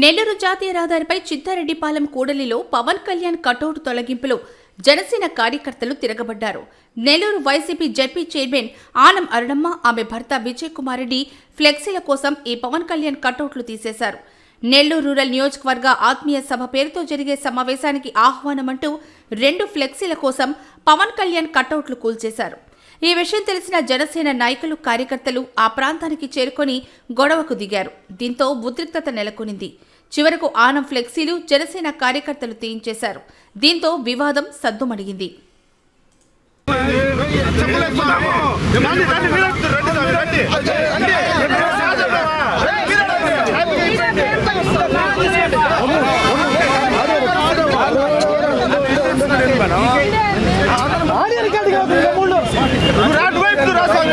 నెల్లూరు జాతీయ రహదారిపై చిత్తారెడ్డిపాలెం కూడలిలో పవన్ కళ్యాణ్ కటౌట్ తొలగింపులో జనసేన కార్యకర్తలు తిరగబడ్డారు. Nellore YCP ZP chairman Anam Arunamma ఆమె భర్త విజయ్ కుమార్ రెడ్డి ఫ్లెక్సీల కోసం ఈ పవన్ కళ్యాణ్ కటౌట్లు తీసేశారు. నెల్లూరు రూరల్ నియోజకవర్గ ఆత్మీయ సభ పేరుతో జరిగే సమావేశానికి ఆహ్వానమంటూ రెండు ఫ్లెక్సీల కోసం పవన్ కళ్యాణ్ కటౌట్లు కూల్చేశారు. ఈ విషయం తెలిసిన జనసేన నాయకులు కార్యకర్తలు ఆ ప్రాంతానికి చేరుకొని గొడవకు దిగారు. దీంతో ఉద్రిక్తత నెలకొనింది. చివరకు ఆనం ఫ్లెక్సీలు జనసేన కార్యకర్తలు తీయించేశారు. దీంతో వివాదం సద్దుమణిగింది. ఆడియో రికార్డు కాదు ఇంకా మూడు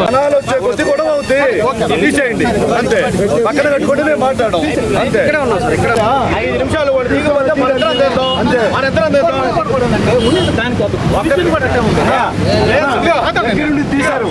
జనాలు వచ్చే కొద్ది గొడవ అవుతుంది తీసేయండి అంతే పక్కన కట్టుకుంటే మేము మాట్లాడడం అంతే ఇక్కడ ఉన్నాం సార్ ఇక్కడ ఐదు నిమిషాలు వాడు దిగమంటే మన ఇద్దరం తెద్దాం అంతే మన ఇద్దరం తెద్దాం తీశారు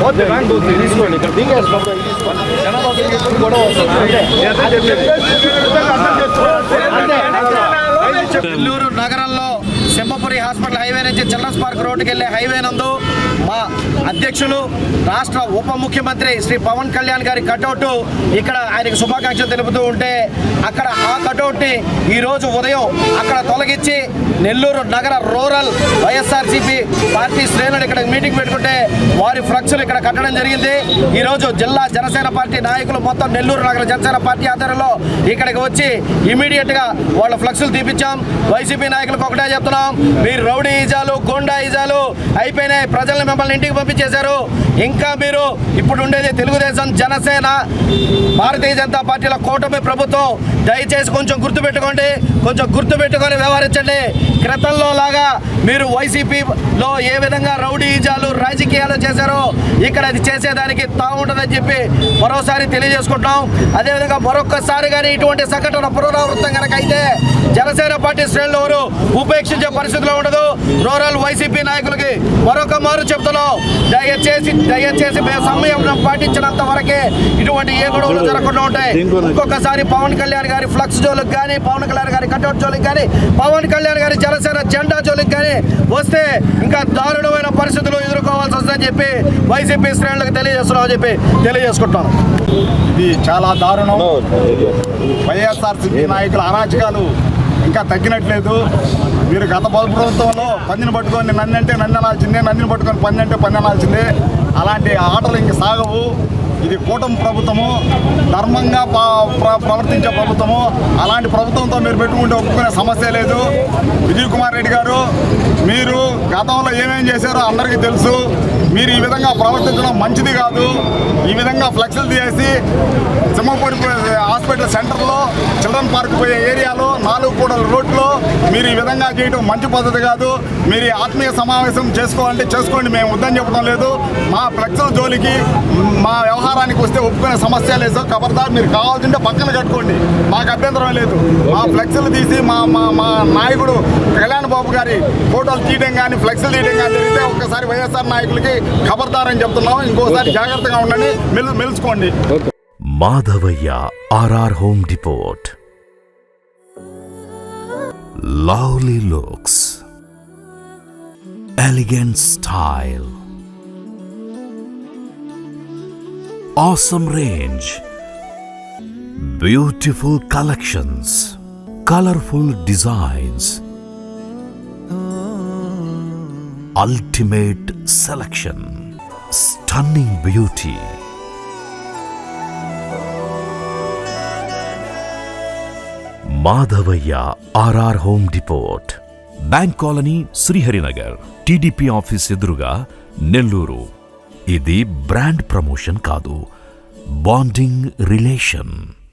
పోతే తీసుకోండి ఇక్కడ దిగేసినప్పుడు తీసుకోండి గొడవ నెల్లూరు నగరంలో సింహపురి హాస్పిటల్ హైవే నుంచి చిల్డ్రన్స్ పార్క్ రోడ్డుకి వెళ్ళే హైవే నందు మా అధ్యక్షులు రాష్ట్ర ఉప ముఖ్యమంత్రి శ్రీ పవన్ కళ్యాణ్ గారి కటౌట్. ఇక్కడ ఆయనకు శుభాకాంక్షలు తెలుపుతూ ఉంటే అక్కడ ఆ కటౌట్ని ఈరోజు ఉదయం అక్కడ తొలగించి నెల్లూరు నగర రూరల్ వైఎస్ఆర్సీపీ పార్టీ శ్రేణులు ఇక్కడ మీటింగ్ పెట్టుకుంటే వారి ఫ్లక్స్లు ఇక్కడ కట్టడం జరిగింది. ఈరోజు జిల్లా జనసేన పార్టీ నాయకులు మొత్తం నెల్లూరు నగర జనసేన పార్టీ ఆధ్వర్యంలో ఇక్కడికి వచ్చి ఇమీడియట్గా వాళ్ళ ఫ్లక్స్లు తీపిచ్చాం. వైసీపీ నాయకులకు ఒకటే చెప్తున్నాం. మీరు రౌడీ ఈజాలు గోండా ఈజాలు అయిపోయినాయి. ప్రజలను మిమ్మల్ని ఇంటికి పంపించేశారు. ఇంకా మీరు ఇప్పుడు ఉండేది తెలుగుదేశం జనసేన భారతీయ జనతా పార్టీల కూటమి ప్రభుత్వం. దయచేసి కొంచెం గుర్తుపెట్టుకోండి కొంచెం గుర్తుపెట్టుకొని వ్యవహరించండి. క్రితంలో లాగా మీరు వైసీపీలో ఏ విధంగా రౌడీ ఈజాలు రాజకీయాలు చేశారో ఇక్కడ అది చేసేదానికి తాగుంటుందని చెప్పి మరోసారి తెలియజేసుకుంటాం అదేవిధంగా మరొకసారి కానీ ఇటువంటి సంఘటన పునరావృతం కనుక అయితే జనసేన పార్టీ శ్రేణులు ఎవరు ఉపేక్షించే పరిస్థితిలో ఉండదు. రూరల్ వైసీపీ నాయకులకి మరొక మారు చెప్తున్నాం. దయచేసి దయచేసి మేము సమయం పాటించినంత వరకే ఇటువంటి ఏ గొడవలు జరగకుండా ఉంటాయి. ఇంకొకసారి పవన్ కళ్యాణ్ గారి ఫ్లక్స్ జోలికి కానీ పవన్ కళ్యాణ్ గారి కట్అవుట్ జోలికి కానీ పవన్ కళ్యాణ్ గారి జనసేన జెండా జోలికి కానీ వస్తే ఇంకా దారుణమైన పరిస్థితులు ఎదుర్కోవాల్సి వస్తుందని చెప్పి వైసీపీ శ్రేణులకు తెలియజేస్తున్నామని చెప్పి తెలియజేసుకుంటాను ఇది చాలా దారుణం. వైఎస్ఆర్సీపీ నాయకుల అరాచకాలు. ఇంకా తగ్గినట్లేదు. మీరు గత బల ప్రభుత్వంలో పందిని పట్టుకొని నన్ను అంటే నన్ను అనాల్సిందే నన్నుని పట్టుకొని పంది అంటే పంది అనాల్సిందే. అలాంటి ఆటలు ఇంక సాగవు. ఇది కూటమి ప్రభుత్వము ధర్మంగా ప్ర- ప్రవర్తించే ప్రభుత్వము. అలాంటి ప్రభుత్వంతో మీరు పెట్టుకుంటే ఒప్పుకునే సమస్య లేదు. విజయ్ కుమార్ రెడ్డి గారు మీరు గతంలో ఏమేం చేశారో అందరికీ తెలుసు. మీరు ఈ విధంగా ప్రవర్తించడం మంచిది కాదు. ఈ విధంగా ఫ్లెక్స్లు తీసేసి సింహపూరి హాస్పిటల్ సెంటర్లో చిల్డ్రన్ పార్క్ పోయే ఏరియాలో నాలుగు కూడల రోడ్లో మీరు ఈ విధంగా చేయడం మంచి పద్ధతి కాదు. మీరు ఆత్మీయ సమావేశం చేసుకోవాలంటే చేసుకోండి మేము వద్దని చెప్పడం లేదు. మా ఫ్లెక్సుల జోలికి మా వ్యవహారానికి వస్తే ఒప్పుకునే సమస్య లేదు ఖబర్దార్ మీరు కావాల్సింటే పక్కన కట్టుకోండి. మాకు అభ్యంతరం లేదు. మా ఫ్లెక్స్లు తీసి మా మా మా నాయకుడు కళ్యాణ్ బాబు గారి ఫోటోలు తీయడం కానీ ఫ్లెక్స్లు తీయడం కానీ జరిగితే ఒక్కసారి వైఎస్ఆర్ నాయకులకి ఖబర్దార్ అని చెప్తున్నాం. ఇంకోసారి జాగ్రత్తగా ఉండండి. మెలు మెలుచుకోండి Madhavayya RR home depot lovely looks. Elegant style awesome range Beautiful collections, colorful designs, ultimate selection, stunning beauty. Madhavayya RR home depot bank colony Sriharinagar TDP office ఎదురుగా నెల్లూరు ఇది బ్రాండ్ ప్రమోషన్ కాదు. Bonding relation.